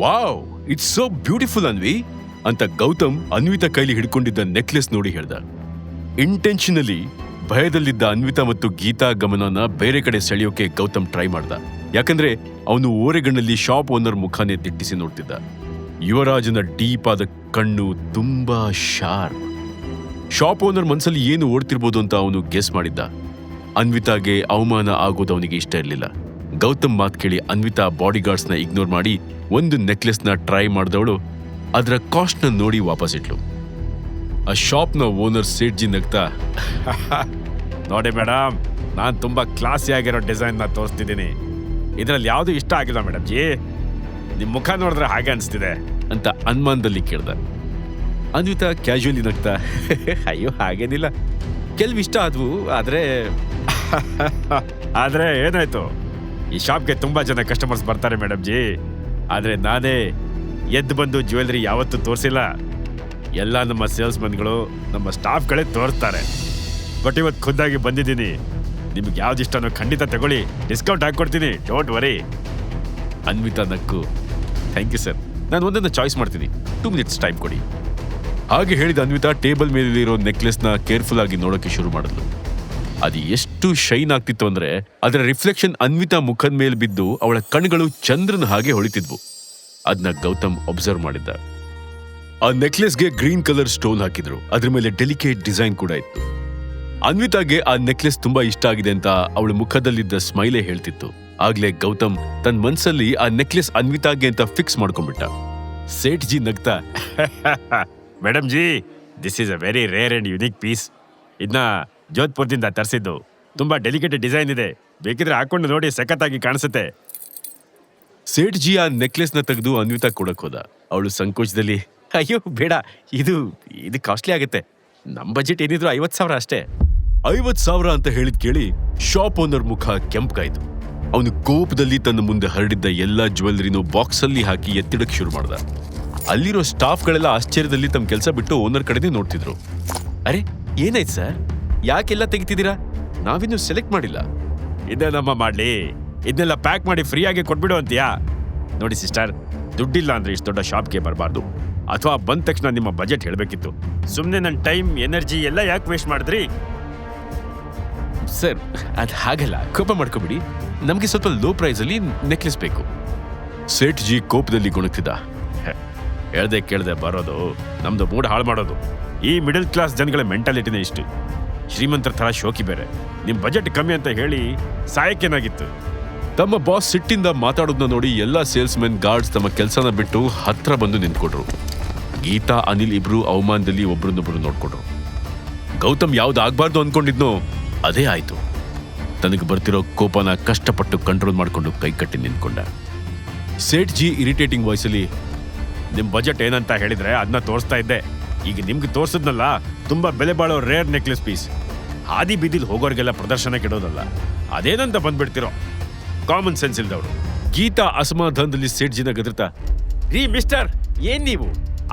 Wow it's so beautiful Anvi. ಅಂತ ಗೌತಮ್ ಅನ್ವಿತಾ ಕೈಲಿ ಹಿಡ್ಕೊಂಡಿದ್ದ necklace ನೋಡಿ ಹೇಳ್ದ. ಇಂಟೆನ್ಷನಲಿ ಭಯದಲ್ಲಿದ್ದ ಅನ್ವಿತಾ ಮತ್ತು ಗೀತಾ ಗಮನನ ಬೇರೆ ಕಡೆ ಸೆಳೆಯೋಕೆ ಗೌತಮ್ ಟ್ರೈ ಮಾಡ್ದ. ಯಾಕಂದ್ರೆ ಅವನು ಓರೆಗಣ್ಣಲ್ಲಿ ಶಾಪ್ ಓನರ್ ಮುಖಾನೇ ದಿಟ್ಟಿಸಿ ನೋಡ್ತಿದ್ದ. ಯುವರಾಜನ ಡೀಪ್ ಆದ ಕಣ್ಣು ತುಂಬಾ ಶಾರ್ಪ್ ಶಾಪ್ ಓನರ್ ಮನ್ಸಲ್ಲಿ ಏನು ಓಡ್ತಿರ್ಬೋದು ಅಂತ ಅವನು ಗೆಸ್ ಮಾಡಿದ್ದ. ಅನ್ವಿತಾಗೆ ಅವಮಾನ ಆಗೋದು ಅವನಿಗೆ ಇಷ್ಟ ಇರಲಿಲ್ಲ. ಗೌತಮ್ ಮಾತ್ ಕೇಳಿ ಅನ್ವಿತಾ ಬಾಡಿಗಾರ್ಡ್ಸ್ನ ಇಗ್ನೋರ್ ಮಾಡಿ ಒಂದು ನೆಕ್ಲೆಸ್ನ ಟ್ರೈ ಮಾಡಿದವಳು ಅದರ ಕಾಸ್ಟ್ನ ನೋಡಿ ವಾಪಸ್ ಇಟ್ಲು. ಆ ಶಾಪ್ನ ಓನರ್ ಸೇಟ್ಜಿ ನಗ್ತಾ ನೋಡಿ ಮೇಡಮ್ ನಾನು ತುಂಬಾ ಕ್ಲಾಸಿ ಆಗಿರೋ ಡಿಸೈನ್ನ ತೋರಿಸ್ತಿದ್ದೀನಿ. ಇದರಲ್ಲಿ ಯಾವುದು ಇಷ್ಟ ಆಗಿಲ್ಲ ಮೇಡಮ್ ಜಿ? ನಿಮ್ಮ ಮುಖ ನೋಡಿದ್ರೆ ಹಾಗೆ ಅನಿಸ್ತಿದೆ. ಅಂತ ಅನುಮಾನದಲ್ಲಿ ಕೇಳ್ದ. ಅನ್ವಿತಾ ಕ್ಯಾಶುವಲಿ ನಗ್ತಾ ಅಯ್ಯೋ ಹಾಗೇನಿಲ್ಲ. ಕೆಲ್ವಿಷ್ಟ ಆದ್ವು ಆದ್ರೆ ಆದರೆ ಏನಾಯ್ತು? ಈ ಶಾಪ್ಗೆ ತುಂಬಾ ಜನ ಕಸ್ಟಮರ್ಸ್ ಬರ್ತಾರೆ ಮೇಡಮ್ ಜಿ. ಆದರೆ ನಾನೇ ಎದ್ದು ಬಂದು ಜ್ಯುವೆಲ್ರಿ ಯಾವತ್ತೂ ತೋರಿಸಿಲ್ಲ. ಎಲ್ಲ ನಮ್ಮ ಸೇಲ್ಸ್ಮನ್ಗಳು ನಮ್ಮ ಸ್ಟಾಫ್ಗಳೇ ತೋರಿಸ್ತಾರೆ ಬಟ್ ಇವತ್ತು ಖುದ್ದಾಗಿ ಬಂದಿದ್ದೀನಿ. ನಿಮ್ಗೆ ಯಾವ್ದು ಇಷ್ಟನೋ ಖಂಡಿತ ತಗೊಳ್ಳಿ. ಡಿಸ್ಕೌಂಟ್ ಹಾಕ್ಕೊಡ್ತೀನಿ. ಡೋಂಟ್ ವರಿ ಅನ್ವಿತಾ ನಕ್ಕು ಥ್ಯಾಂಕ್ ಯು ಸರ್ ನಾನು ಒಂದನ್ನು ಚಾಯ್ಸ್ ಮಾಡ್ತೀನಿ. ಟೂ ಮಿನಿಟ್ಸ್ ಟೈಮ್ ಕೊಡಿ. ಹಾಗೆ ಹೇಳಿದ ಅನ್ವಿತಾ ಟೇಬಲ್ ಮೇಲಿರೋ ನೆಕ್ಲೆಸ್ನ ಕೇರ್ಫುಲ್ ಆಗಿ ನೋಡೋಕೆ ಶುರು ಮಾಡಿದ್ಲು. ಅದು ಎಷ್ಟು ಶೈನ್ ಆಗ್ತಿತ್ತು ಅಂದ್ರೆ ಅದರ ರಿಫ್ಲೆಕ್ಷನ್ ಅನ್ವಿತಾ ಮುಖದ ಮೇಲೆ ಬಿದ್ದು ಅವಳ ಕಣ್ಗಳು ಚಂದ್ರನ ಹಾಗೆ ಹೊಳಿತಿದ್ವು. ಅದನ್ನ ಗೌತಮ್ ಅಬ್ಸರ್ವ್ ಮಾಡಿದ್ದ ಆ ನೆಕ್ಲೆಸ್ಗೆ ಗ್ರೀನ್ ಕಲರ್ ಸ್ಟೋನ್ ಹಾಕಿದ್ರು. ಅದ್ರ ಮೇಲೆ ಡೆಲಿಕೇಟ್ ಡಿಸೈನ್ ಕೂಡ ಇತ್ತು. ಅನ್ವಿತಾಗೆ ಆ ನೆಕ್ಲೆಸ್ ತುಂಬಾ ಇಷ್ಟ ಆಗಿದೆ ಅಂತ ಅವಳ ಮುಖದಲ್ಲಿದ್ದ ಸ್ಮೈಲೇ ಹೇಳ್ತಿತ್ತು. ಆಗ್ಲೇ ಗೌತಮ್ ತನ್ನ ಮನ್ಸಲ್ಲಿ ಆ ನೆಕ್ಲೆಸ್ ಅನ್ವಿತಾಗೆ ಅಂತ ಫಿಕ್ಸ್ ಮಾಡ್ಕೊಂಡ್ಬಿಟ್ಟ. ಸೇಠ್ ಜಿ ನಗ್ತಾ madam ji this is a very rare and unique piece ಇದನ್ನ ಜೋಧ್ಪುರದಿಂದ ತರಿಸಿದ್ದು. ತುಂಬಾ ಡೆಲಿಕೇಟ್ ಡಿಸೈನ್ ಇದೆ. ಬೇಕಿದ್ರೆ ಹಾಕೊಂಡು ನೋಡಿ ಸಖತ್ತಾಗಿ ಕಾಣಿಸುತ್ತೆ. ಸೇಠ್ ಜಿ ಆ ನೆಕ್ಲೆಸ್ನ ತೆಗೆದು ಅನ್ವಿತಾ ಕೊಡಕ್ ಹೋದ. ಅವಳು ಸಂಕೋಚದಲ್ಲಿ ಅಯ್ಯೋ ಬೇಡ ಇದು ಇದು ಕಾಸ್ಟ್ಲಿ ಆಗುತ್ತೆ. ನಮ್ಮ ಬಜೆಟ್ ಏನಿದ್ರು ಐವತ್ ಸಾವಿರ ಅಷ್ಟೇ. ಐವತ್ ಸಾವಿರ ಅಂತ ಹೇಳಿದ್ ಕೇಳಿ ಶಾಪ್ ಓನರ್ ಮುಖ ಕೆಂಪ್ಗಾಯ್ತು. ಅವನು ಕೋಪದಲ್ಲಿ ತನ್ನ ಮುಂದೆ ಹರಡಿದ್ದ ಎಲ್ಲಾ ಜ್ಯುವೆಲ್ರಿನೂ ಬಾಕ್ಸ್ ಅಲ್ಲಿ ಹಾಕಿ ಎತ್ತಿಡಕ್ ಶುರು ಮಾಡ್ದ. ಅಲ್ಲಿರೋ ಸ್ಟಾಫ್ಗಳೆಲ್ಲ ಆಶ್ಚರ್ಯದಲ್ಲಿ ತಮ್ಮ ಕೆಲಸ ಬಿಟ್ಟು ಓನರ್ ಕಡೆನೇ ನೋಡ್ತಿದ್ರು. ಅರೆ ಏನಾಯ್ತು ಸರ್ ಯಾಕೆಲ್ಲ ತೆಗಿತಿದ್ದೀರಾ? ನಾವಿನ್ನು ಸೆಲೆಕ್ಟ್ ಮಾಡಿಲ್ಲ. ಇದನ್ನಮ್ಮ ಮಾಡ್ಲಿ. ಇದನ್ನೆಲ್ಲ ಪ್ಯಾಕ್ ಮಾಡಿ ಫ್ರೀಯಾಗಿ ಕೊಟ್ಬಿಡು ಅಂತೀಯಾ? ನೋಡಿ ಸಿಸ್ಟರ್ ದುಡ್ಡಿಲ್ಲ ಅಂದ್ರೆ ಇಷ್ಟು ದೊಡ್ಡ ಶಾಪ್ಗೆ ಬರಬಾರ್ದು. ಅಥವಾ ಬಂದ ತಕ್ಷಣ ನಿಮ್ಮ ಬಜೆಟ್ ಹೇಳಬೇಕಿತ್ತು. ಸುಮ್ಮನೆ ನನ್ನ ಟೈಮ್ ಎನರ್ಜಿ ಎಲ್ಲ ಯಾಕೆ ವೇಸ್ಟ್ ಮಾಡಿದ್ರಿ? ಸರ್ ಅದು ಹಾಗಲ್ಲ. ಕೋಪ ಮಾಡ್ಕೋಬಿಡಿ. ನಮಗೆ ಸ್ವಲ್ಪ ಲೋ ಪ್ರೈಸಲ್ಲಿ ನೆಕ್ಲೆಸ್ ಬೇಕು. ಸೇಠ್ ಜಿ ಕೋಪದಲ್ಲಿ ಗುಣಕ್ತಿದ್ದ. ಹೇಳ್ದೆ ಕೇಳ್ದೆ ಬರೋದು. ನಮ್ದು ಮೂಡ್ ಹಾಳು ಮಾಡೋದು. ಈ ಮಿಡಲ್ ಕ್ಲಾಸ್ ಜನಗಳ ಮೆಂಟಾಲಿಟಿನೇ ಇಷ್ಟು. ಶ್ರೀಮಂತರ ಥರ ಶೋಕಿ ಬೇರೆ. ನಿಮ್ಮ ಬಜೆಟ್ ಕಮ್ಮಿ ಅಂತ ಹೇಳಿ ಸಾಯಕ್ಕೇನಾಗಿತ್ತು? ತಮ್ಮ ಬಾಸ್ ಸಿಟ್ಟಿಂದ ಮಾತಾಡೋದನ್ನ ನೋಡಿ ಎಲ್ಲ ಸೇಲ್ಸ್ ಮೆನ್ ಗಾರ್ಡ್ಸ್ ತಮ್ಮ ಕೆಲಸನ ಬಿಟ್ಟು ಹತ್ರ ಬಂದು ನಿಂತ್ಕೊಟ್ರು ಗೀತಾ, ಅನಿಲ್ ಇಬ್ರು ಅವಮಾನದಲ್ಲಿ ಒಬ್ರನ್ನೊಬ್ರು ನೋಡ್ಕೊಟ್ರು ಗೌತಮ್ ಯಾವ್ದು ಆಗ್ಬಾರ್ದು ಅನ್ಕೊಂಡಿದ್ನೋ ಅದೇ ಆಯ್ತು. ತನಗೆ ಬರ್ತಿರೋ ಕೋಪನ ಕಷ್ಟಪಟ್ಟು ಕಂಟ್ರೋಲ್ ಮಾಡ್ಕೊಂಡು ಕೈಕಟ್ಟಿ ನಿಂತ್ಕೊಂಡ. ಸೇಠ್ ಜಿ ಇರಿಟೇಟಿಂಗ್ ವಾಯ್ಸಲ್ಲಿ ನಿಮ್ಮ ಬಜೆಟ್ ಏನಂತ ಹೇಳಿದ್ರೆ ಅದನ್ನ ತೋರಿಸ್ತಾ ಇದ್ದೆ. ಈಗ ನಿಮ್ಗೆ ತೋರಿಸಿದ್ನಲ್ಲ, ತುಂಬಾ ಬೆಲೆ ಬಾಳೋ ರೇರ್ ನೆಕ್ಲೆಸ್ ಪೀಸ್ ಹಾದಿ ಬೀದಿಲ್ ಹೋಗೋರಿಗೆಲ್ಲ ಪ್ರದರ್ಶನ ಕೆಡೋದಲ್ಲ. ಅದೇನಂತ ಬಂದ್ಬಿಡ್ತಿರೋ? ಕಾಮನ್ ಸೆನ್ಸ್ ಇಲ್ದವ್ರು. ಗೀತಾ ಅಸಮಾಧಾನದಲ್ಲಿ ಸೇಠ್ ಜಿನ ಗದರ್ತಾ, ರೀ ಮಿಸ್ಟರ್ ಏನ್ ನೀವು?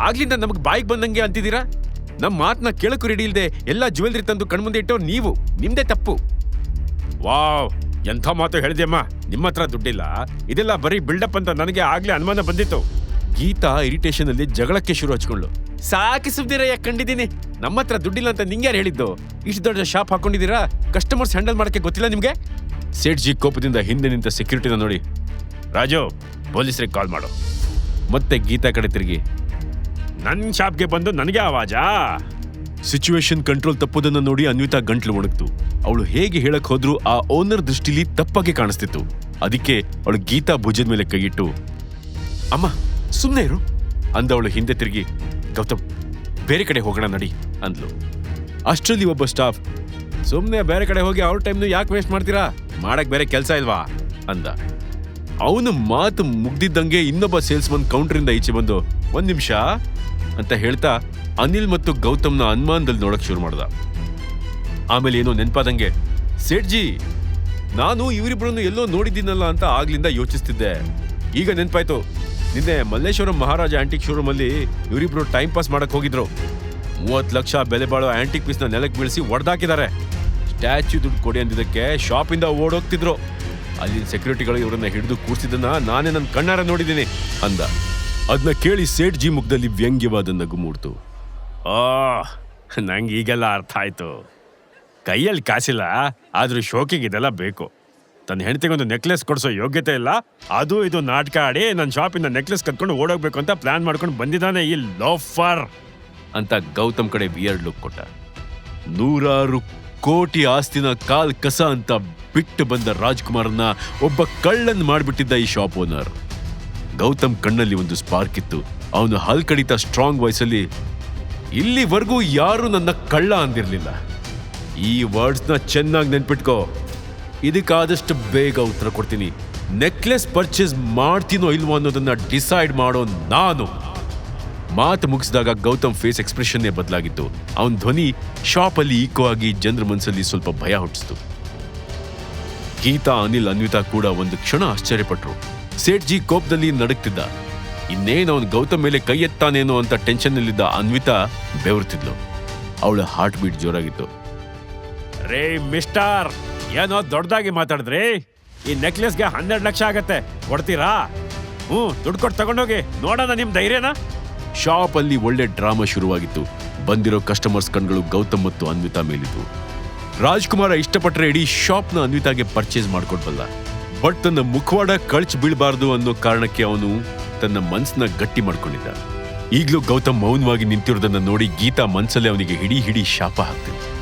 ಆಗ್ಲಿಂದ ನಮಗೆ ಬಾಯಿಗೆ ಬಂದಂಗೆ ಅಂತಿದ್ದೀರಾ? ನಮ್ಮ ಮಾತನ್ನ ಕೇಳಕ್ಕೂ ರೆಡಿ ಇಲ್ದೆ ಎಲ್ಲಾ ಜ್ಯುವೆಲ್ರಿ ತಂದು ಕಣ್ಮುಂದೆ ಇಟ್ಟೋ ನೀವು, ನಿಮ್ದೇ ತಪ್ಪು. ವಾವ್, ಎಂಥ ಮಾತು ಹೇಳಿದೆಯಮ್ಮ ನಿಮ್ಮ ಹತ್ರ ದುಡ್ಡಿಲ್ಲ. ಇದೆಲ್ಲ ಬರೀ ಬಿಲ್ಡಪ್ ಅಂತ ನನಗೆ ಆಗ್ಲೇ ಅನುಮಾನ ಬಂದಿತ್ತು. ಗೀತಾ ಇರಿಟೇಷನ್ ಅಲ್ಲಿ ಜಗಳಕ್ಕೆ ಶುರು ಹಚ್ಕೊಂಡ್ಲು ಸಾಕಿ ಸುದ್ದಿರ ಕಂಡಿದ್ದೀನಿ. ನಮ್ಮ ಹತ್ರ ದುಡ್ಡಿಲ್ಲ ಅಂತ ನಿಂಗೆ ಯಾರು ಹೇಳಿದ್ದು? ಇಷ್ಟು ದೊಡ್ಡ ಶಾಪ್ ಹಾಕೊಂಡಿದ್ದೀರಾ? ಕಸ್ಟಮರ್ಸ್ ಹ್ಯಾಂಡಲ್ ಮಾಡೋಕ್ಕೆ ಗೊತ್ತಿಲ್ಲ ನಿಮಗೆ? ಸೇಠ್ ಜಿ ಕೋಪದಿಂದ ಹಿಂದೆ ನಿಂತ ಸೆಕ್ಯೂರಿಟಿನ ನೋಡಿ. ರಾಜು, ಪೊಲೀಸರಿಗೆ ಕಾಲ್ ಮಾಡು. ಮತ್ತೆ ಗೀತಾ ಕಡೆ ತಿರುಗಿ. ನನ್ನ ಶಾಪ್ಗೆ ಬಂದು ನನಗೆ ಆವಾಜಾ? ಸಿಚುವೇಶನ್ ಕಂಟ್ರೋಲ್ ತಪ್ಪುದನ್ನು ನೋಡಿ ಅನ್ವಿತಾ ಗಂಟ್ಲು ಒಣಗ್ತು. ಅವಳು ಹೇಗೆ ಹೇಳಕ್ ಹೋದ್ರೂ ಆ ಓನರ್ ದೃಷ್ಟಿಲಿ ತಪ್ಪಾಗಿ ಕಾಣಿಸ್ತಿತ್ತು. ಅದಕ್ಕೆ ಅವಳು ಗೀತಾ ಭುಜದ ಮೇಲೆ ಕೈಯಿಟ್ಟು, ಅಮ್ಮ ಸುಮ್ಮನೆ ಇರು. ಅಂದವಳು ಹಿಂದೆ ತಿರುಗಿ ಗೌತಮ್ ಬೇರೆ ಕಡೆ ಹೋಗೋಣ ನಡಿ. ಅಂದ್ಲು. ಅಷ್ಟರಲ್ಲಿ ಒಬ್ಬ ಸ್ಟಾಫ್ ಸುಮ್ಮನೆ ಬೇರೆ ಕಡೆ ಹೋಗಿ ಅವ್ರ ಟೈಮ್ನು ಯಾಕೆ ವೇಸ್ಟ್ ಮಾಡ್ತೀರಾ? ಮಾಡಕ್ ಬೇರೆ ಕೆಲಸ ಇಲ್ವಾ? ಅಂದ. ಅವನು ಮಾತು ಮುಗ್ದಿದ್ದಂಗೆ ಇನ್ನೊಬ್ಬ ಸೇಲ್ಸ್ಮನ್ ಕೌಂಟರಿಂದ ಈಚೆ ಬಂದು ಒಂದ್ ನಿಮಿಷ ಅಂತ ಹೇಳ್ತಾ ಅನಿಲ್ ಮತ್ತು ಗೌತಮ್ನ ಅನುಮಾನದಲ್ಲಿ ನೋಡಕ್ ಶುರು ಮಾಡ್ದ. ಆಮೇಲೆ ಏನೋ ನೆನ್ಪಾದಂಗೆ ಸೇಠ್ಜಿ ನಾನು ಇವರಿಬ್ಬರನ್ನು ಎಲ್ಲೋ ನೋಡಿದ್ದೀನಲ್ಲ ಅಂತ ಆಗ್ಲಿಂದ ಯೋಚಿಸ್ತಿದ್ದೆ. ಈಗ ನೆನ್ಪಾಯ್ತು ನಿನ್ನೆ ಮಲ್ಲೇಶ್ವರಂ ಮಹಾರಾಜ ಆಂಟಿಕ್ ಶೋರೂಮ್ ಅಲ್ಲಿ ಇವರಿಬ್ರು ಟೈಮ್ ಪಾಸ್ ಮಾಡಕ್ ಹೋಗಿದ್ರು. ಮೂವತ್ತು ಲಕ್ಷ ಬೆಲೆ ಬಾಳೋ ಆಂಟಿಕ್ ಪೀಸ್ನ ನೆಲಕ್ಕೆ ಬೀಳಿಸಿ ಒಡ್ದಾಕಿದ್ದಾರೆ. ಸ್ಟ್ಯಾಚ್ಯೂ ದುಡ್ಡು ಕೊಡಿ ಅಂದಿದ್ದಕ್ಕೆ ಶಾಪಿಂದ ಓಡೋಗ್ತಿದ್ರು. ಅಲ್ಲಿನ ಸೆಕ್ಯೂರಿಟಿಗಳು ಇವರನ್ನ ಹಿಡಿದು ಕೂರಿಸಿದ್ದನ್ನ ನಾನೇ ನನ್ನ ಕಣ್ಣಾರ ನೋಡಿದ್ದೀನಿ ಅಂದ. ಅದನ್ನ ಕೇಳಿ ಸೇಠ್ ಜಿ ಮುಖದಲ್ಲಿ ವ್ಯಂಗ್ಯವಾದ ನಗು ಮೂಡ್ತು. ಆ, ನಂಗೆ ಈಗೆಲ್ಲ ಅರ್ಥ ಆಯ್ತು. ಕೈಯಲ್ಲಿ ಕಾಸಿಲ್ಲ, ಆದ್ರೂ ಶೋಕಿಗೆ ಇದೆಲ್ಲ ಬೇಕು. ತನ್ನ ಹೆಂಡತಿಗೊಂದು ನೆಕ್ಲೆಸ್ ಕೊಡಿಸೋ ಯೋಗ್ಯತೆ ಇಲ್ಲ. ಅದು ಇದು ನಾಟಕ ಆಡಿ ನನ್ನ ಶಾಪಿಂದ ನೆಕ್ಲೆಸ್ ಕತ್ಕೊಂಡು ಓಡೋಗ್ಬೇಕು ಅಂತ ಪ್ಲಾನ್ ಮಾಡ್ಕೊಂಡು ಬಂದಿದ್ದಾನೆ ಈ ಲೋಫರ್ ಅಂತ ಗೌತಮ್ ಕಡೆ ವಿಯರ್ಡ್ ಲುಕ್ ಕೊಟ್ಟ. ನೂರಾರು ಕೋಟಿ ಆಸ್ತಿನ ಕಾಲ್ ಕಸ ಅಂತ ಬಿಟ್ಟು ಬಂದ ರಾಜ್ಕುಮಾರ್ನ ಒಬ್ಬ ಕಳ್ಳನ್ ಮಾಡಿಬಿಟ್ಟಿದ್ದ ಈ ಶಾಪ್ ಓನರ್ ಗೌತಮ್ ಕಣ್ಣಲ್ಲಿ ಒಂದು ಸ್ಪಾರ್ಕ್ ಇತ್ತು. ಅವನು ಹಲ್ಕಡಿತ ಸ್ಟ್ರಾಂಗ್ ವಾಯ್ಸಲ್ಲಿ ಇಲ್ಲಿವರೆಗೂ ಯಾರು ನನ್ನ ಕಳ್ಳ ಅಂದಿರಲಿಲ್ಲ. ಈ ವರ್ಡ್ಸ್ನ ಚೆನ್ನಾಗಿ ನೆನ್ಪಿಟ್ಕೋ. ಇದಕ್ಕಾದಷ್ಟು ಬೇಗ ಉತ್ತರ ಕೊಡ್ತೀನಿ. ನೆಕ್ಲೆಸ್ ಪರ್ಚೇಸ್ ಮಾಡ್ತೀನೋ ಇಲ್ವೋ ಅನ್ನೋದನ್ನ ಡಿಸೈಡ್ ಮಾಡೋ ನಾನು. ಮಾತು ಮುಗಿಸಿದಾಗ ಗೌತಮ್ ಫೇಸ್ ಎಕ್ಸ್ಪ್ರೆಷನ್ನೇ ಬದಲಾಗಿತ್ತು. ಅವನ ಧ್ವನಿ ಶಾಪಲ್ಲಿ ಈಕೋ ಆಗಿ ಜನರ ಮನಸ್ಸಲ್ಲಿ ಸ್ವಲ್ಪ ಭಯ ಹುಟ್ಟಿಸ್ತು. ಗೀತಾ, ಅನಿಲ್, ಅನ್ವಿತಾ ಕೂಡ ಒಂದು ಕ್ಷಣ ಆಶ್ಚರ್ಯಪಟ್ರು. ಸೇಠ್ಜಿ ಕೋಪದಲ್ಲಿ ನಡುಕ್ತಿದ್ದ ಇನ್ನೇನು ಅವನು ಗೌತಮ್ ಮೇಲೆ ಕೈ ಎತ್ತಾನೇನೋ ಅಂತ ಟೆನ್ಷನ್ನಲ್ಲಿದ್ದ ಅನ್ವಿತಾ ಬೆವರ್ತಿದ್ಲು. ಅವಳ ಹಾರ್ಟ್ ಬೀಟ್ ಜೋರಾಗಿತ್ತು. ರೇ ಮಿಸ್ಟರ್ ಏನೋ ದೊಡ್ಡದಾಗಿ ಮಾತಾಡಿದ್ರಿ? ಈ ನೆಕ್ಲೆಸ್ಗೆ ಹನ್ನೆರಡು ಲಕ್ಷ ಆಗತ್ತೆ. ಕೊಡ್ತೀರಾ? ಹ್ಞೂ ದುಡ್ಡು ಕೊಟ್ಟು ತಗೊಂಡೋಗಿ ನೋಡೋಣ ನಿಮ್ಮ ಧೈರ್ಯನಾ. ಶಾಪ್ ಅಲ್ಲಿ ಒಳ್ಳೆ ಡ್ರಾಮಾ ಶುರುವಾಗಿತ್ತು. ಬಂದಿರೋ ಕಸ್ಟಮರ್ಸ್ ಕಣ್ಗಳು ಗೌತಮ್ ಮತ್ತು ಅನ್ವಿತಾ ಮೇಲಿದ್ವು. ರಾಜ್ಕುಮಾರ ಇಷ್ಟಪಟ್ಟರೆ ಇಡೀ ಶಾಪ್ನ ಅನ್ವಿತಾಗೆ ಪರ್ಚೇಸ್ ಮಾಡ್ಕೊಡ್ಬಲ್ಲ ಬಟ್ ತನ್ನ ಮುಖವಾಡ ಕಳ್ಚ್ ಬೀಳ್ಬಾರ್ದು ಅನ್ನೋ ಕಾರಣಕ್ಕೆ ಅವನು ತನ್ನ ಮನ್ಸನ್ನ ಗಟ್ಟಿ ಮಾಡ್ಕೊಂಡಿದ್ದ. ಈಗ್ಲೂ ಗೌತಮ್ ಮೌನವಾಗಿ ನಿಂತಿರೋದನ್ನ ನೋಡಿ ಗೀತಾ ಮನ್ಸಲ್ಲೇ ಅವನಿಗೆ ಹಿಡಿ ಹಿಡಿ ಶಾಪ ಹಾಕ್ತಿದ್ದ.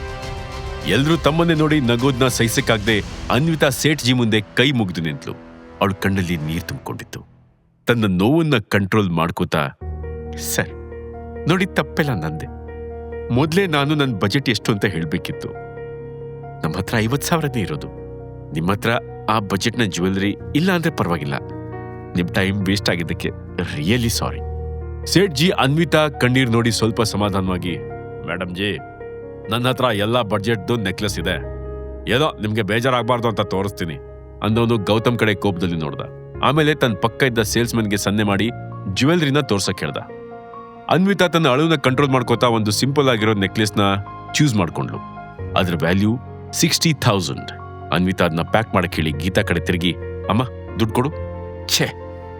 ಎಲ್ರೂ ತಮ್ಮನ್ನೇ ನೋಡಿ ನಗೋದ್ನ ಸಹಿಸಕ್ಕಾಗದೆ ಅನ್ವಿತಾ ಸೇಠ್ಜಿ ಮುಂದೆ ಕೈ ಮುಗಿದು ನಿಂತ್ಲು ಅವಳು ಕಣ್ಣಲ್ಲಿ ನೀರು ತುಂಬಿಕೊಂಡಿತ್ತು. ತನ್ನ ನೋವನ್ನ ಕಂಟ್ರೋಲ್ ಮಾಡ್ಕೋತಾ, ಸರ್, ನೋಡಿ ತಪ್ಪೆಲ್ಲ ನಂದೆ. ಮೊದಲೇ ನಾನು ನನ್ನ ಬಜೆಟ್ ಎಷ್ಟು ಅಂತ ಹೇಳಬೇಕಿತ್ತು. ನಮ್ಮ ಹತ್ರ ಐವತ್ತು ಸಾವಿರನೇ ಇರೋದು. ನಿಮ್ಮ ಹತ್ರ ಆ ಬಜೆಟ್ನ ಜ್ಯುವೆಲ್ಲರಿ ಇಲ್ಲ ಅಂದ್ರೆ ಪರವಾಗಿಲ್ಲ. ನಿಮ್ಮ ಟೈಮ್ ವೇಸ್ಟ್ ಆಗಿದ್ದಕ್ಕೆ ರಿಯಲಿ ಸಾರಿ ಸೇಠ್ ಜಿ ಅನ್ವಿತಾ ಕಣ್ಣೀರ್ ನೋಡಿ ಸ್ವಲ್ಪ ಸಮಾಧಾನವಾಗಿ ಮೇಡಮ್ ಜಿ ನನ್ನ ಹತ್ರ ಎಲ್ಲ ಬಡ್ಜೆಟ್ದು ನೆಕ್ಲೆಸ್ ಇದೆ. ಏನೋ ನಿಮ್ಗೆ ಬೇಜಾರಾಗಬಾರ್ದು ಅಂತ ತೋರಿಸ್ತೀನಿ. ಅಂದವನು ಗೌತಮ್ ಕಡೆ ಕೋಪದಲ್ಲಿ ನೋಡ್ದ. ಆಮೇಲೆ ತನ್ನ ಪಕ್ಕ ಇದ್ದ ಸೇಲ್ಸ್ಮನ್ಗೆ ಸನ್ನೆ ಮಾಡಿ ಜ್ಯುವೆಲ್ರಿನ ತೋರ್ಸಕ್ ಹೇಳ್ದ. ಅನ್ವಿತಾ ತನ್ನ ಅಳುವನ್ನ ಕಂಟ್ರೋಲ್ ಮಾಡ್ಕೋತಾ ಒಂದು ಸಿಂಪಲ್ ಆಗಿರೋ ನೆಕ್ಲೆಸ್ನ ಚೂಸ್ ಮಾಡ್ಕೊಂಡ್ಲು. ಅದ್ರ ವ್ಯಾಲ್ಯೂ ಸಿಕ್ಸ್ಟಿ ಥೌಸಂಡ್ ಅನ್ವಿತಾ ಅದನ್ನ ಪ್ಯಾಕ್ ಮಾಡಕ್ ಹೇಳಿ ಗೀತಾ ಕಡೆ ತಿರುಗಿ, ಅಮ್ಮ, ದುಡ್ಡು ಕೊಡು. ಛೇ,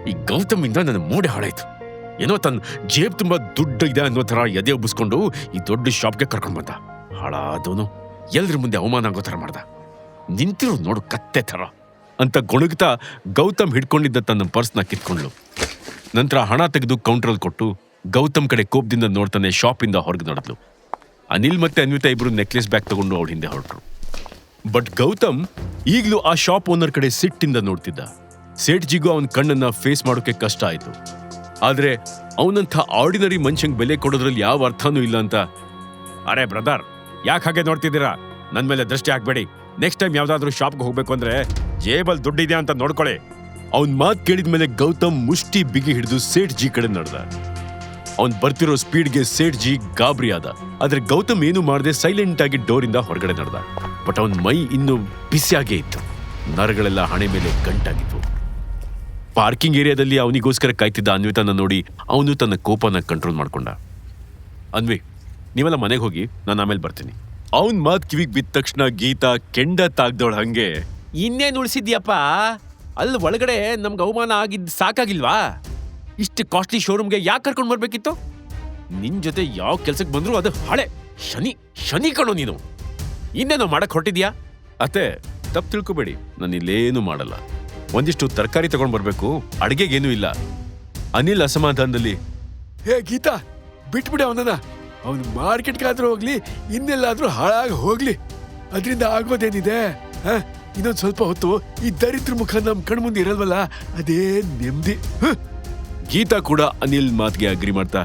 ಈ ಗೌತಮ್ ಇಂದ ನನ್ನ ಮೂಡೆ ಹಾಳಾಯ್ತು. ಏನೋ ತನ್ನ ಜೇಬ್ ತುಂಬಾ ದುಡ್ಡು ಇದೆ ಅನ್ನೋ ತರ ಎದೆ ಉಬ್ಬಿಸ್ಕೊಂಡು ಈ ದೊಡ್ಡ ಶಾಪ್ಗೆ ಕರ್ಕೊಂಡ್ ಬಂದ. ಹಾಳಾದವನು ಎಲ್ಲರ ಮುಂದೆ ಅವಮಾನ ಆಗೋ ಥರ ಮಾಡ್ದ. ನಿಂತಿರೋ ನೋಡು ಕತ್ತೆ ಥರ. ಅಂತ ಗೊಣಗ್ತಾ ಗೌತಮ್ ಹಿಡ್ಕೊಂಡಿದ್ದ ತನ್ನ ಪರ್ಸ್ನ ಕಿತ್ಕೊಂಡ್ಳು ನಂತರ ಹಣ ತೆಗೆದು ಕೌಂಟ್ರಲ್ಲಿ ಕೊಟ್ಟು ಗೌತಮ್ ಕಡೆ ಕೋಪದಿಂದ ನೋಡ್ತಾನೆ ಶಾಪಿಂದ ಹೊರಗೆ ನೋಡಿದ್ಲು. ಅನಿಲ್ ಮತ್ತೆ ಅನ್ವಿತಾ ಇಬ್ಬರು ನೆಕ್ಲೆಸ್ ಬ್ಯಾಗ್ ತಗೊಂಡು ಅವಳ ಹಿಂದೆ ಹೊರಟ್ರು. ಬಟ್ ಗೌತಮ್ ಈಗಲೂ ಆ ಶಾಪ್ ಓನರ್ ಕಡೆ ಸಿಟ್ಟಿಂದ ನೋಡ್ತಿದ್ದ. ಸೇಠ್ಜಿಗೂ ಅವನ ಕಣ್ಣನ್ನ ಫೇಸ್ ಮಾಡೋಕೆ ಕಷ್ಟ ಆಯಿತು. ಆದರೆ ಅವನಂಥ ಆರ್ಡಿನರಿ ಮನುಷ್ಯಂಗೆ ಬೆಲೆ ಕೊಡೋದ್ರಲ್ಲಿ ಯಾವ ಅರ್ಥನೂ ಇಲ್ಲ ಅಂತ. ಅರೆ ಬ್ರದರ್ ಯಾಕೆ ಹಾಗೆ ನೋಡ್ತಿದ್ದೀರಾ? ನನ್ನ ಮೇಲೆ ದೃಷ್ಟಿ ಹಾಕ್ಬೇಡಿ. ನೆಕ್ಸ್ಟ್ ಟೈಮ್ ಯಾವ್ದಾದ್ರು ಶಾಪ್ಗೆ ಹೋಗ್ಬೇಕು ಅಂದ್ರೆ ಜೇಬಲ್ ದುಡ್ಡಿದೆ ಅಂತ ನೋಡ್ಕೊಳ್ಳಿ. ಅವನ್ ಮಾತ್ ಕೇಳಿದ್ಮೇಲೆ ಗೌತಮ್ ಮುಷ್ಟಿ ಬಿಗಿ ಹಿಡಿದು ಸೇಠ್ ಜಿ ಕಡೆ ನಡೆದ. ಅವನ್ ಬರ್ತಿರೋ ಸ್ಪೀಡ್ಗೆ ಸೇಠ್ ಜಿ ಗಾಬರಿ ಆದ. ಆದ್ರೆ ಗೌತಮ್ ಏನು ಮಾಡದೆ ಸೈಲೆಂಟ್ ಆಗಿ ಡೋರಿಂದ ಹೊರಗಡೆ ನಡೆದ. ಬಟ್ ಅವನ್ ಮೈ ಇನ್ನು ಬಿಸಿಯಾಗೇ ಇತ್ತು. ನರಗಳೆಲ್ಲ ಹಣೆ ಮೇಲೆ ಗಂಟಾಗಿತ್ತು ಪಾರ್ಕಿಂಗ್ ಏರಿಯಾದಲ್ಲಿ ಅವನಿಗೋಸ್ಕರ ಕಾಯ್ತಿದ್ದ ಅನ್ವಿತನ ನೋಡಿ ಅವನು ತನ್ನ ಕೋಪನ ಕಂಟ್ರೋಲ್ ಮಾಡ್ಕೊಂಡ. ಅನ್ವಿ ನೀವೆಲ್ಲ ಮನೆಗೆ ಹೋಗಿ ನಾನು ಆಮೇಲೆ ಬರ್ತೀನಿ. ಅವನ್ ಮಾತ್ ಕಿವಿಗ್ ಬಿದ್ದ ತಕ್ಷಣ ಗೀತಾ ಕೆಂಡ ತಾಗ್ದವಳ ಹಂಗೆ, ಇನ್ನೇನು ಉಳಿಸಿದ್ಯಪ್ಪ? ಅಲ್ಲಿ ಒಳಗಡೆ ನಮ್ಗೆ ಅವಮಾನ ಆಗಿದ್ದು ಸಾಕಾಗಿಲ್ವಾ? ಇಷ್ಟು ಕಾಸ್ಟ್ಲಿ ಶೋರೂಮ್ಗೆ ಯಾಕೆ ಕರ್ಕೊಂಡು ಬರ್ಬೇಕಿತ್ತು? ನಿನ್ ಜೊತೆ ಯಾವ ಕೆಲ್ಸಕ್ಕೆ ಬಂದ್ರು ಅದು ಹಳೆ, ಶನಿ ಶನಿ ಕಣೋ ನೀನು. ಇನ್ನೇನು ಮಾಡಕ್ ಹೊರಟಿದ್ಯಾ? ಅತ್ತೆ, ತಪ್ಪು ತಿಳ್ಕೊಬೇಡಿ. ನಾನು ಇಲ್ಲೇನು ಮಾಡಲ್ಲ. ಒಂದಿಷ್ಟು ತರಕಾರಿ ತಗೊಂಡ್ ಬರ್ಬೇಕು, ಅಡಿಗೆಗೇನು ಇಲ್ಲ. ಅನಿಲ್ ಅಸಮಾಧಾನದಲ್ಲಿ, ಹೇ ಗೀತಾ, ಬಿಟ್ಬಿಡಿ ಅವನನ್ನ. ಅವನು ಮಾರ್ಕೆಟ್ಗಾದ್ರೂ ಹೋಗ್ಲಿ, ಇನ್ನೆಲ್ಲಾದ್ರೂ ಹಾಳಾಗಿ ಹೋಗ್ಲಿ. ಅದರಿಂದ ಆಗೋದೇನಿದೆ? ಇನ್ನೊಂದ್ ಸ್ವಲ್ಪ ಹೊತ್ತು ಈ ದರಿದ್ರ ಮುಖ ನಮ್ ಕಣ್ಮುಂದೆ ಇರಲ್ವಲ್ಲ? ಅದೇ ನೆಮ್ಮದಿ ಗೀತಾ ಕೂಡ ಅನಿಲ್ ಮಾತ್ಗೆ ಅಗ್ರಿ ಮಾಡ್ತಾ,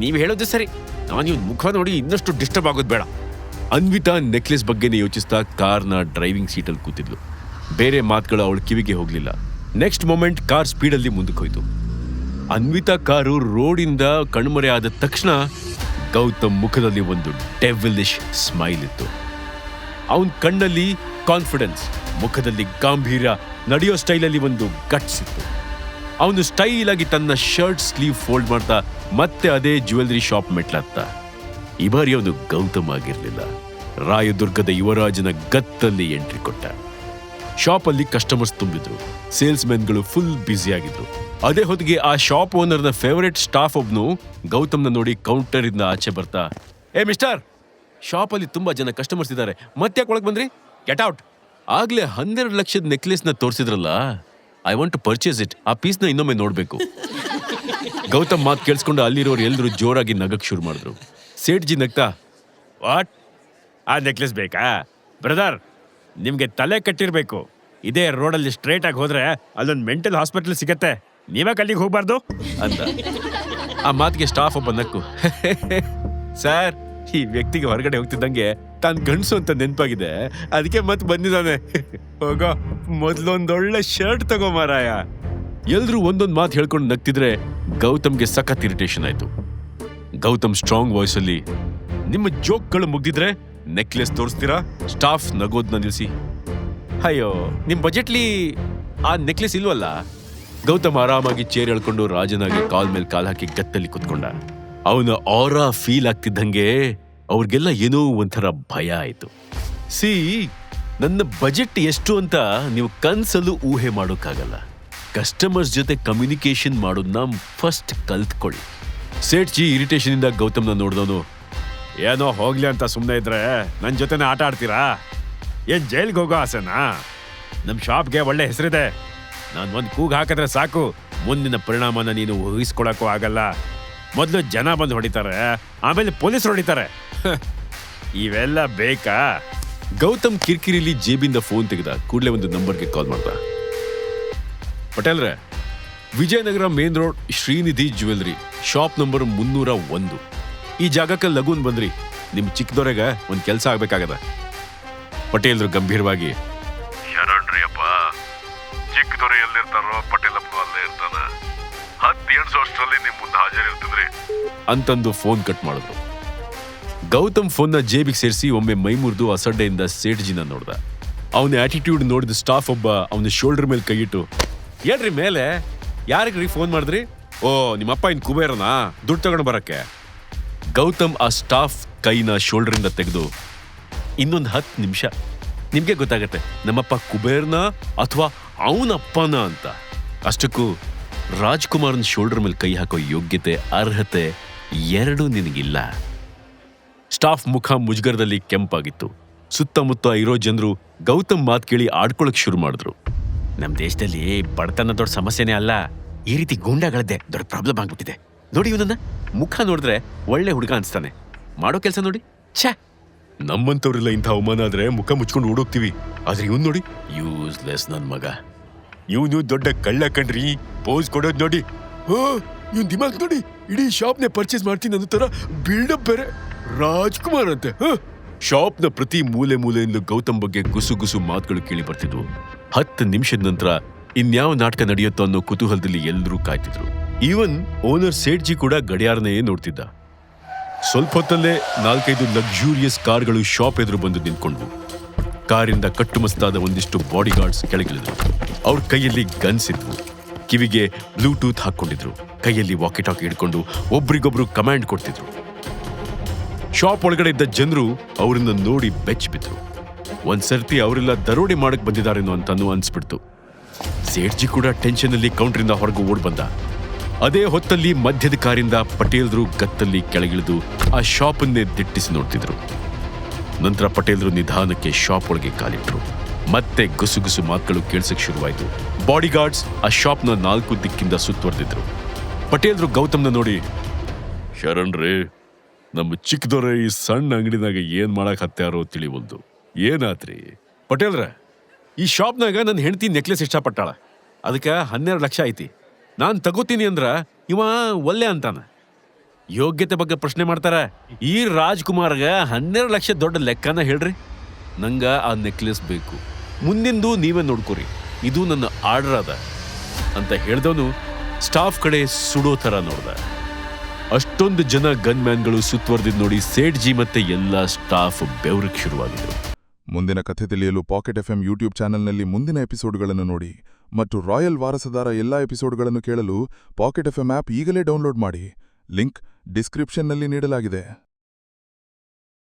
ನೀವ್ ಹೇಳೋದು ಸರಿ. ನಾನು ಇವನ್ ಮುಖ ನೋಡಿ ಇನ್ನಷ್ಟು ಡಿಸ್ಟರ್ಬ್ ಆಗೋದು ಬೇಡ. ಅನ್ವಿತಾ ನೆಕ್ಲೆಸ್ ಬಗ್ಗೆನೇ ಯೋಚಿಸ್ತಾ ಕಾರ್ನ ಡ್ರೈವಿಂಗ್ ಸೀಟಲ್ಲಿ ಕೂತಿದ್ಲು. ಬೇರೆ ಮಾತುಗಳು ಅವಳು ಕಿವಿಗೆ ಹೋಗ್ಲಿಲ್ಲ. ನೆಕ್ಸ್ಟ್ ಮೊಮೆಂಟ್ ಕಾರ್ ಸ್ಪೀಡಲ್ಲಿ ಮುಂದಕ್ಕೆ ಹೋಯ್ತು. ಅನ್ವಿತಾ ಕಾರು ರೋಡಿಂದ ಕಣ್ಮರೆ ಆದ ತಕ್ಷಣ ಗೌತಮ್ ಮುಖದಲ್ಲಿ ಒಂದು ಡೆವಿಲಿಶ್ ಸ್ಮೈಲ್ ಇತ್ತು. ಅವನ ಕಣ್ಣಲ್ಲಿ ಕಾನ್ಫಿಡೆನ್ಸ್ ಮುಖದಲ್ಲಿ ಗಾಂಭೀರ್ಯ, ನಡೆಯೋ ಸ್ಟೈಲಲ್ಲಿ ಒಂದು ಗಟ್ಸ್ ಇತ್ತು. ಅವನು ಸ್ಟೈಲ್ ಆಗಿ ತನ್ನ ಶರ್ಟ್ ಸ್ಲೀವ್ ಫೋಲ್ಡ್ ಮಾಡ್ತಾ ಮತ್ತೆ ಅದೇ ಜ್ಯುವೆಲ್ರಿ ಶಾಪ್ ಮೆಟ್ಲತ್ತ. ಈ ಬಾರಿ ಅವನು ಗೌತಮ್ ಆಗಿರಲಿಲ್ಲ. ರಾಯದುರ್ಗದ ಯುವರಾಜನ ಗತ್ತಲ್ಲಿ ಎಂಟ್ರಿ ಕೊಟ್ಟ. ಶಾಪ್ ಅಲ್ಲಿ ಕಸ್ಟಮರ್ಸ್ ತುಂಬಿದ್ರು. ಸೇಲ್ಸ್ ಮೆನ್ಗಳು ಫುಲ್ ಬ್ಯುಸಿ ಆಗಿದ್ರು. ಅದೇ ಹೊತ್ತಿಗೆ ಆ ಶಾಪ್ ಓನರ್ನ ಫೇವರೇಟ್ ಸ್ಟಾಫ್ ಒಬ್ನು ಗೌತಮ್ನ ನೋಡಿ ಕೌಂಟರ್ ಇಂದ ಆಚೆ ಬರ್ತಾ, ಏ ಮಿಸ್ಟರ್ ಶಾಪ್ ಅಲ್ಲಿ ತುಂಬಾ ಜನ ಕಸ್ಟಮರ್ಸ್ ಇದ್ದಾರೆ. ಮತ್ತೆ ಒಳಗೆ ಬಂದ್ರಿ? ಗೆಟ್ ಔಟ್ ಆಗ್ಲೇ ಹನ್ನೆರಡು ಲಕ್ಷದ ನೆಕ್ಲೆಸ್ನ ತೋರಿಸಿದ್ರಲ್ಲ I want to purchase it ಆ ಪೀಸ್ನ ಇನ್ನೊಮ್ಮೆ ನೋಡ್ಬೇಕು. ಗೌತಮ್ ಮಾತು ಕೇಳಿಸ್ಕೊಂಡು ಅಲ್ಲಿರೋರು ಎಲ್ಲರೂ ಜೋರಾಗಿ ನಗಕ್ ಶುರು ಮಾಡಿದ್ರು. ಸೇಠ್ಜಿ ನಗ್ತಾ ವಾಟ್ ಆ ನೆಕ್ಲೆಸ್ ಬೇಕಾ? ಬ್ರದರ್ ನಿಮ್ಗೆ ತಲೆ ಕಟ್ಟಿರ್ಬೇಕು. ಇದೇ ರೋಡಲ್ಲಿ ಸ್ಟ್ರೇಟ್ ಆಗಿ ಹೋದ್ರೆ ಅಲ್ಲೊಂದು ಮೆಂಟಲ್ ಹಾಸ್ಪಿಟಲ್ ಸಿಗತ್ತೆ. ನೀವೇ ಅಲ್ಲಿಗೆ ಹೋಗ್ಬಾರ್ದು? ಅಂತ. ಆ ಮಾತಿಗೆ ಸ್ಟಾಫ್ ಒಬ್ಬ ನಕ್ಕು. ಸರ್ ಈ ವ್ಯಕ್ತಿಗೆ ಹೊರಗಡೆ ಹೋಗ್ತಿದ್ದಂಗೆ ತಾನು ಗಂಡಸು ಅಂತ ನೆನಪಾಗಿದೆ. ಅದಕ್ಕೆ ಮತ್ತೆ ಬಂದಿದ್ದಾನೆ. ಹೋಗೋ, ಮೊದ್ಲೊಂದೊಳ್ಳೆ ಶರ್ಟ್ ತಗೋ ಮಾರಾಯ. ಎಲ್ರು ಒಂದೊಂದು ಮಾತು ಹೇಳ್ಕೊಂಡು ನಗ್ತಿದ್ರೆ ಗೌತಮ್ಗೆ ಸಖತ್ ಇರಿಟೇಷನ್ ಆಯ್ತು. ಗೌತಮ್ ಸ್ಟ್ರಾಂಗ್ ವಾಯ್ಸ್ ಅಲ್ಲಿ, ನಿಮ್ಮ ಜೋಕ್ಗಳು ಮುಗ್ದಿದ್ರೆ ನೆಕ್ಲೆಸ್ ತೋರಿಸ್ತೀರಾ? ಸ್ಟಾಫ್ ನಗೋದ್ನ ನಿಲ್ಲಿಸಿ ಅಯ್ಯೋ ನಿಮ್ಮ ಬಜೆಟ್ಲಿ ಆ ನೆಕ್ಲೆಸ್ ಇಲ್ವಲ್ಲ? ಗೌತಮ್ ಆರಾಮಾಗಿ ಚೇರ್ ಎಳ್ಕೊಂಡು ರಾಜನಾಗಿ ಕಾಲ್ ಮೇಲೆ ಕಾಲ್ ಹಾಕಿ ಗತ್ತಲ್ಲಿ ಕುತ್ಕೊಂಡ. ಅವನ ಆರಾ ಫೀಲ್ ಆಗ್ತಿದ್ದಂಗೆ ಅವ್ರಿಗೆಲ್ಲ ಏನೋ ಒಂಥರ ಭಯ ಆಯಿತು. ಸಿ, ನನ್ನ ಬಜೆಟ್ ಎಷ್ಟು ಅಂತ ನೀವು ಕನ್ಸಲ್ಲೂ ಊಹೆ ಮಾಡೋಕ್ಕಾಗಲ್ಲ. ಕಸ್ಟಮರ್ಸ್ ಜೊತೆ ಕಮ್ಯುನಿಕೇಶನ್ ಮಾಡೋದನ್ನ ಫಸ್ಟ್ ಕಲ್ತ್ಕೊಳ್ಳಿ. ಸೇಠ್ಜಿ ಇರಿಟೇಷನ್ ಇಂದ ಗೌತಮ್ನ ನೋಡಿದವನು ಏನೋ ಹೋಗ್ಲಿ ಅಂತ ಸುಮ್ಮನೆ ಇದ್ರೆ ನನ್ನ ಜೊತೆನೇ ಆಟ ಆಡ್ತೀರಾ? ಏನ್ ಜೈಲ್ಗೆ ಹೋಗೋ ಆಸೆನಾ? ನಮ್ಮ ಶಾಪ್ಗೆ ಒಳ್ಳೆ ಹೆಸರಿದೆ. ನಾನು ಒಂದು ಕೂಗ್ ಹಾಕಿದ್ರೆ ಸಾಕು. ಮುಂದಿನ ಪರಿಣಾಮನ ನೀನು ಊಹಿಸ್ಕೊಳಕ್ಕೂ ಆಗಲ್ಲ. ಮೊದಲು ಜನ ಬಂದು ಹೊಡಿತಾರೆ, ಆಮೇಲೆ ಪೊಲೀಸರು ಹೊಡಿತಾರೆ. ಇವೆಲ್ಲ ಬೇಕಾ? ಗೌತಮ್ ಕಿರಿಕಿರಿಲಿ ಜೇಬಿಂದ ಫೋನ್ ತೆಗೆದ ಕೂಡಲೇ ಒಂದು ನಂಬರ್ಗೆ ಕಾಲ್ ಮಾಡ್ದ. ಪಟೇಲ್ರೆ, Vijayanagar main road Shrinidhi jewellery, shop number ಮುನ್ನೂರ ಒಂದು. ಈ ಜಾಗಕ್ಕೆ ಲಗೂನ್ ಬಂದ್ರಿ. ನಿಮ್ ಚಿಕ್ಕದೊರೆಗೆ ಒಂದ್ ಕೆಲಸ ಆಗ್ಬೇಕಾಗದ. ಪಟೇಲ್ರು ಗಂಭೀರವಾಗಿ ಶರಣ್ರಿ ಅಪ್ಪ ಚಿಕ್ಕದೊರೆ ಎಲ್ಲಿರ್ತಾರೋ ಪಟೇಲಪ್ಪ ಅಲ್ಲೇ ಇರ್ತಾನ. ಹತ್ತು ಎಂಟು ವರ್ಷದಲ್ಲಿ ನಿಮ್ ಮುಂದೆ ಹಾಜರಿರ್ತಿದ್ರಿ. ಅಂತಂದು ಫೋನ್ ಕಟ್ ಮಾಡಿದ್ರು. ಗೌತಮ್ ಫೋನ್ನ ಜೇಬಿಗೆ ಸೇರಿಸಿ ಒಮ್ಮೆ ಮೈ ಮುರಿದು ಅಸಡ್ಡೆಯಿಂದ ಸೇಠ್ಜಿನ ನೋಡ್ದ. ಅವನ ಆಟಿಟ್ಯೂಡ್ ನೋಡಿದ ಸ್ಟಾಫ್ ಒಬ್ಬ ಅವನ ಶೋಲ್ಡರ್ ಮೇಲೆ ಕೈಯಿಟ್ಟು ಹೇಳ್ರಿ ಮೇಲೆ? ಯಾರಿಗ್ರಿ ಫೋನ್ ಮಾಡಿದ್ರಿ? ಓ ನಿಮ್ಮಪ್ಪ ಇನ್ ಕುಬೇರನಾ? ದುಡ್ಡು ತಗೊಂಡು ಬರಕ್ಕೆ. ಗೌತಮ್ ಆ ಸ್ಟಾಫ್ ಕೈನ ಶೋಲ್ಡರಿಂದ ತೆಗೆದು ಇನ್ನೊಂದು ಹತ್ತು ನಿಮಿಷ. ನಿಮಗೆ ಗೊತ್ತಾಗತ್ತೆ, ನಮ್ಮಪ್ಪ ಕುಬೇರ್ನ ಅಥವಾ ಅವನಪ್ಪನ ಅಂತ. ಅಷ್ಟಕ್ಕೂ ರಾಜ್ಕುಮಾರ್ನ ಶೋಲ್ಡರ್ ಮೇಲೆ ಕೈ ಹಾಕೋ ಯೋಗ್ಯತೆ, ಅರ್ಹತೆ ಎರಡೂ ನಿನಗಿಲ್ಲ. ಸ್ಟಾಫ್ ಮುಖ ಮುಜುಗರದಲ್ಲಿ ಕೆಂಪಾಗಿತ್ತು. ಸುತ್ತಮುತ್ತ ಇರೋ ಜನರು ಗೌತಮ್ ಮಾತು ಕೇಳಿ ಆಡ್ಕೊಳಕ್ ಶುರು ಮಾಡಿದ್ರು. ನಮ್ಮ ದೇಶದಲ್ಲಿ ಬಡತನ ದೊಡ್ಡ ಸಮಸ್ಯೆನೇ ಅಲ್ಲ, ಈ ರೀತಿ ಗೂಂಡಾಗಳದ್ದೇ ದೊಡ್ಡ ಪ್ರಾಬ್ಲಮ್ ಆಗ್ಬಿಟ್ಟಿದೆ. ನೋಡಿ ಇವನನ್ನ. ಮುಖ ನೋಡಿದ್ರೆ ಒಳ್ಳೆ ಹುಡುಗ ಅನ್ಸ್ತಾನೆ. ಮಾಡೋ ಕೆಲಸ ನೋಡಿ. ಛೇ! ನಮ್ಮಂತವ್ರೆಲ್ಲ ಇಂಥ ಅವಮಾನ ಆದ್ರೆ ಮುಖ ಮುಚ್ಕೊಂಡು ಓಡೋಗ್ತೀವಿ. ಆದ್ರೆ ಇವನ್ ನೋಡಿ. ಯೂಸ್ಲೆಸ್ ನನ್ ಮಗ. ಇವನು ದೊಡ್ಡ ಕಳ್ಳ ಕಣ್ರಿ. ಪೋಸ್ ಕೊಡೋದ್ ನೋಡಿ. ಇವನ್ ದಿಮಾಗ್ ನೋಡಿ. ಇಡೀ ಶಾಪ್ನೇ ಪರ್ಚೇಸ್ ಮಾಡ್ತೀನಿ ಅನ್ನೋ ತರ ಬಿಲ್ಡಪ್ ಬೇರೆ. ರಾಜ್ಕುಮಾರ್ ಅಂತೆ. ಶಾಪ್ ಶಾಪ್ನ ಪ್ರತಿ ಮೂಲೆ ಮೂಲೆಯಿಂದ ಗೌತಮ್ ಬಗ್ಗೆ ಗುಸು ಗುಸು ಮಾತುಗಳು ಕೇಳಿ ಬರ್ತಿದ್ವು. ಹತ್ತು ನಿಮಿಷದ ನಂತರ ಇನ್ಯಾವ ನಾಟಕ ನಡೆಯುತ್ತೋ ಅನ್ನೋ ಕುತೂಹಲದಲ್ಲಿ ಎಲ್ಲರೂ ಕಾಯ್ತಿದ್ರು. ಈವನ್ ಓನರ್ ಸೇಠ್ಜಿ ಕೂಡ ಗಡಿಯಾರನೇ ನೋಡ್ತಿದ್ದ. ಸ್ವಲ್ಪ ಹೊತ್ತಲ್ಲೇ ನಾಲ್ಕೈದು ಲಕ್ಸುರಿಯಸ್ ಕಾರ್ಗಳು ಶಾಪ್ ಎದುರು ಬಂದು ನಿಂತ್ಕೊಂಡ್ವು. ಕಾರಿಂದ ಕಟ್ಟುಮಸ್ತಾದ ಒಂದಿಷ್ಟು ಬಾಡಿ ಗಾರ್ಡ್ಸ್ ಕೆಳಗಿಳಿದ್ರು. ಅವ್ರ ಕೈಯಲ್ಲಿ ಗನ್ಸ್ ಇದ್ವು. ಕಿವಿಗೆ ಬ್ಲೂಟೂತ್ ಹಾಕೊಂಡಿದ್ರು ಕೈಯಲ್ಲಿ ವಾಕಿ ಟಾಕಿ ಹಿಡ್ಕೊಂಡು ಒಬ್ರಿಗೊಬ್ರು ಕಮಾಂಡ್ ಕೊಡ್ತಿದ್ರು. ಶಾಪ್ ಒಳಗಡೆ ಇದ್ದ ಜನರು ಅವರನ್ನ ನೋಡಿ ಬೆಚ್ಚ ಬಿದ್ರು. ಒಂದ್ಸರ್ತಿ ಅವರೆಲ್ಲ ದರೋಡೆ ಮಾಡಕ್ ಬಂದಿದ್ದಾರೇನೋ ಅಂತಾನು ಅನ್ಸ್ಬಿಡ್ತು. ಸೇಠ್ಜಿ ಕೂಡ ಟೆನ್ಷನ್ ಅಲ್ಲಿ ಕೌಂಟ್ರಿಂದ ಹೊರಗೆ ಓಡ್ ಬಂದ. ಅದೇ ಹೊತ್ತಲ್ಲಿ ಮಧ್ಯದ ಕಾರಿಂದ ಪಟೇಲ್ರು ಗತ್ತಲ್ಲಿ ಕೆಳಗಿಳಿದು ಆ ಶಾಪನ್ನೇ ದಿಟ್ಟಿಸಿ ನೋಡ್ತಿದ್ರು. ನಂತರ ಪಟೇಲ್ರು ನಿಧಾನಕ್ಕೆ ಶಾಪ್ ಒಳಗೆ ಕಾಲಿಟ್ರು. ಮತ್ತೆ ಗುಸುಗುಸು ಮಾತುಗಳು ಕೇಳಿಸಕ್ಕೆ ಶುರುವಾಯಿತು. ಬಾಡಿಗಾರ್ಡ್ಸ್ ಆ ಶಾಪ್ನ ನಾಲ್ಕು ದಿಕ್ಕಿಂದ ಸುತ್ತುವರೆದಿದ್ರು. ಪಟೇಲ್ರು ಗೌತಮ್ನ ನೋಡಿ ಶರಣ್ರೇ ನಮ್ಮ ಚಿಕ್ಕದೊರೆ ಈ ಸಣ್ಣ ಅಂಗಡಿನಾಗ ಏನ್ ಮಾಡಕ್ ಹತ್ಯಾರೋ ತಿಳಿವಲ್ದು. ಏನಾತ್ರಿ? ಪಟೇಲ್ರ, ಈ ಶಾಪ್ನಾಗ ನನ್ನ ಹೆಂಡತಿ ನೆಕ್ಲೆಸ್ ಇಷ್ಟಪಟ್ಟಾಳ. ಅದಕ್ಕೆ ಹನ್ನೆರಡು ಲಕ್ಷ ಐತಿ. ನಾನ್ ತಗೋತೀನಿ ಅಂದ್ರ ಇವ ಒಲ್ಲೆ ಅಂತಾನ. ಯೋಗ್ಯತೆ ಬಗ್ಗೆ ಪ್ರಶ್ನೆ ಮಾಡ್ತಾರ. ಈ ರಾಜ್ಕುಮಾರ್ಗ ಹನ್ನೆರಡು ಲಕ್ಷ ದೊಡ್ಡ ಲೆಕ್ಕನ ಹೇಳ್ರಿ. ನಂಗ ಆ ನೆಕ್ಲೆಸ್ ಬೇಕು. ಮುಂದಿಂದು ನೀವೇ ನೋಡ್ಕೊರಿ. ಇದು ನನ್ನ ಆರ್ಡರ್ ಅದ. ಅಂತ ಹೇಳ್ದವನು ಸ್ಟಾಫ್ ಕಡೆ ಸುಡೋ ಥರ ನೋಡ್ದ. ಅಷ್ಟೊಂದು ಜನ ಗನ್ ಮ್ಯಾನ್ಗಳು ಸುತ್ತುವರೆದಿದ್ ನೋಡಿ ಸೇಠ್ಜಿ ಮತ್ತೆ ಎಲ್ಲ ಸ್ಟಾಫ್ ಬೆವರಕ್ ಶುರುವಾಗಿದ್ರು. ಮುಂದಿನ ಕಥೆ ತಿಳಿಯಲು ಪಾಕೆಟ್ ಎಫ್ ಎಂ ಯೂಟ್ಯೂಬ್ ಚಾನೆಲ್ನಲ್ಲಿ ಮುಂದಿನ ಎಪಿಸೋಡ್ಗಳನ್ನು ನೋಡಿ. ಮತ್ತು ರಾಯಲ್ ವಾರಸದಾರ ಎಲ್ಲ ಎಪಿಸೋಡ್ಗಳನ್ನು ಕೇಳಲು ಪಾಕೆಟ್ ಎಫ್ ಎಂ ಆಪ್ ಈಗಲೇ ಡೌನ್ಲೋಡ್ ಮಾಡಿ. ಲಿಂಕ್ ಡಿಸ್ಕ್ರಿಪ್ಷನ್ನಲ್ಲಿ ನೀಡಲಾಗಿದೆ.